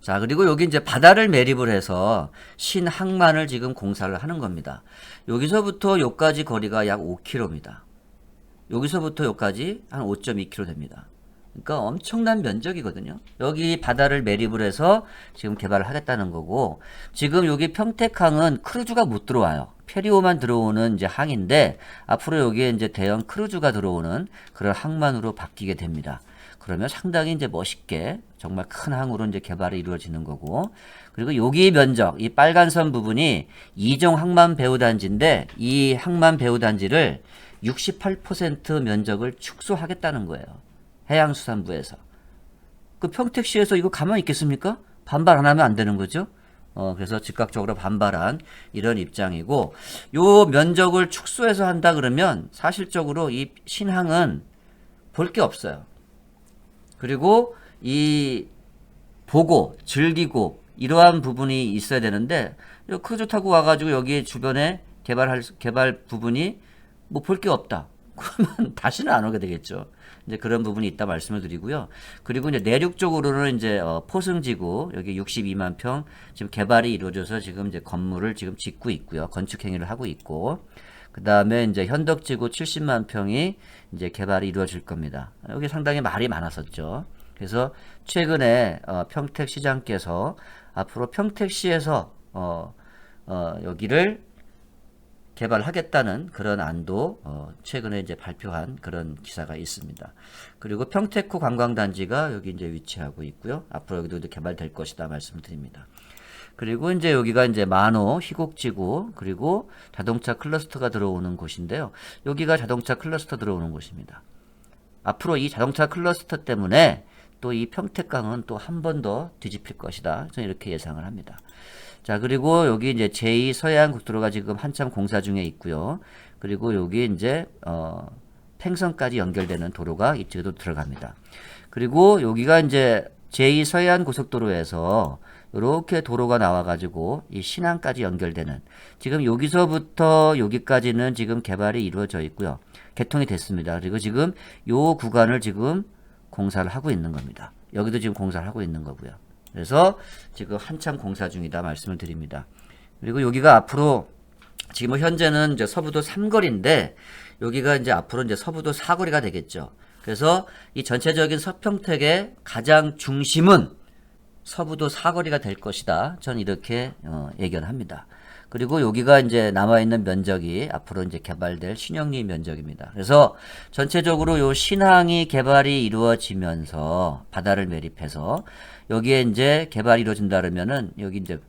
자, 그리고 여기 이제 바다를 매립을 해서 신항만을 지금 공사를 하는 겁니다. 여기서부터 여기까지 거리가 약 5km입니다. 여기서부터 여기까지 한 5.2km 됩니다. 그러니까 엄청난 면적이거든요. 여기 바다를 매립을 해서 지금 개발을 하겠다는 거고, 지금 여기 평택항은 크루즈가 못 들어와요. 페리오만 들어오는 이제 항인데, 앞으로 여기에 이제 대형 크루즈가 들어오는 그런 항만으로 바뀌게 됩니다. 그러면 상당히 이제 멋있게 정말 큰 항으로 이제 개발이 이루어지는 거고, 그리고 여기 면적, 이 빨간 선 부분이 이종 항만 배후단지인데, 이 항만 배후단지를 68% 면적을 축소하겠다는 거예요. 해양수산부에서. 그 평택시에서 이거 가만히 있겠습니까? 반발 안 하면 안 되는 거죠? 어, 그래서 즉각적으로 반발한 이런 입장이고, 요 면적을 축소해서 한다 그러면 사실적으로 이 신항은 볼 게 없어요. 그리고 이 보고, 즐기고, 이러한 부분이 있어야 되는데, 요 크루즈 타고 와가지고 여기 주변에 개발할, 수- 개발 부분이 뭐 볼 게 없다. 그러면 다시는 안 오게 되겠죠. 이제 그런 부분이 있다 말씀을 드리고요. 그리고 이제 내륙 쪽으로는 이제 어, 포승지구 여기 62만 평 지금 개발이 이루어져서 지금 이제 건물을 지금 짓고 있고요. 건축 행위를 하고 있고 그 다음에 이제 현덕지구 70만 평이 이제 개발이 이루어질 겁니다. 여기 상당히 말이 많았었죠. 그래서 최근에 어, 평택 시장께서 앞으로 평택시에서 어, 어, 여기를 개발하겠다는 그런 안도 어, 최근에 이제 발표한 그런 기사가 있습니다. 그리고 평택호 관광단지가 여기 이제 위치하고 있고요. 앞으로 여기도 개발될 것이다 말씀드립니다. 그리고 이제 여기가 이제 만호 희곡지구 그리고 자동차 클러스터가 들어오는 곳인데요. 여기가 자동차 클러스터 들어오는 곳입니다. 앞으로 이 자동차 클러스터 때문에 또 이 평택강은 또 한 번 더 뒤집힐 것이다. 저는 이렇게 예상을 합니다. 자, 그리고 여기 이제 제2 서해안 국도로가 지금 한참 공사 중에 있고요. 그리고 여기 이제 어 팽성까지 연결되는 도로가 이쪽에도 들어갑니다. 그리고 여기가 이제 제2 서해안 고속도로에서 이렇게 도로가 나와가지고 이 신안까지 연결되는 지금 여기서부터 여기까지는 지금 개발이 이루어져 있고요. 개통이 됐습니다. 그리고 지금 요 구간을 지금 공사를 하고 있는 겁니다. 여기도 지금 공사를 하고 있는 거고요. 그래서 지금 한참 공사 중이다 말씀을 드립니다. 그리고 여기가 앞으로 지금 현재는 이제 서부도 3거리인데 여기가 이제 앞으로 이제 서부도 4거리가 되겠죠. 그래서 이 전체적인 서평택의 가장 중심은 서부도 사거리가 될 것이다. 전 이렇게 어, 예견합니다. 그리고 여기가 이제 남아 있는 면적이 앞으로 이제 개발될 신영리 면적입니다. 그래서 전체적으로 요 신항이 개발이 이루어지면서 바다를 매립해서 여기에 이제 개발이 이루어진다 그러면은 여기 이제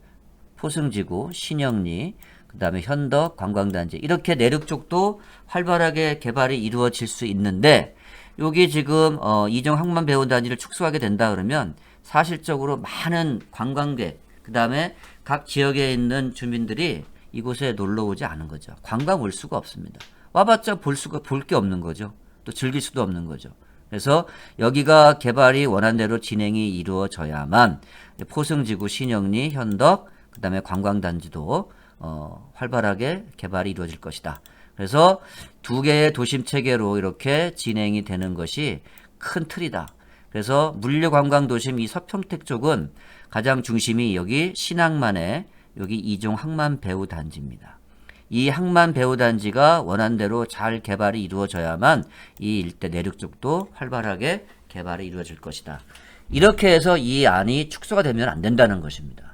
포승지구, 신영리, 그 다음에 현덕, 관광단지 이렇게 내륙 쪽도 활발하게 개발이 이루어질 수 있는데 여기 지금 어, 이종 항만 배원 단지를 축소하게 된다 그러면 사실적으로 많은 관광객 그 다음에 각 지역에 있는 주민들이 이곳에 놀러 오지 않은 거죠. 관광 올 수가 없습니다. 와봤자 볼 수가 볼 게 없는 거죠. 또 즐길 수도 없는 거죠. 그래서 여기가 개발이 원한대로 진행이 이루어져야만 포승지구, 신영리, 현덕, 그 다음에 관광단지도 어, 활발하게 개발이 이루어질 것이다. 그래서 두 개의 도심 체계로 이렇게 진행이 되는 것이 큰 틀이다. 그래서 물류 관광 도심 이 서평택 쪽은 가장 중심이 여기 신항만의 여기 이종 항만 배후 단지입니다. 이 항만 배후 단지가 원한대로 잘 개발이 이루어져야만 이 일대 내륙 쪽도 활발하게 개발이 이루어질 것이다. 이렇게 해서 이 안이 축소가 되면 안 된다는 것입니다.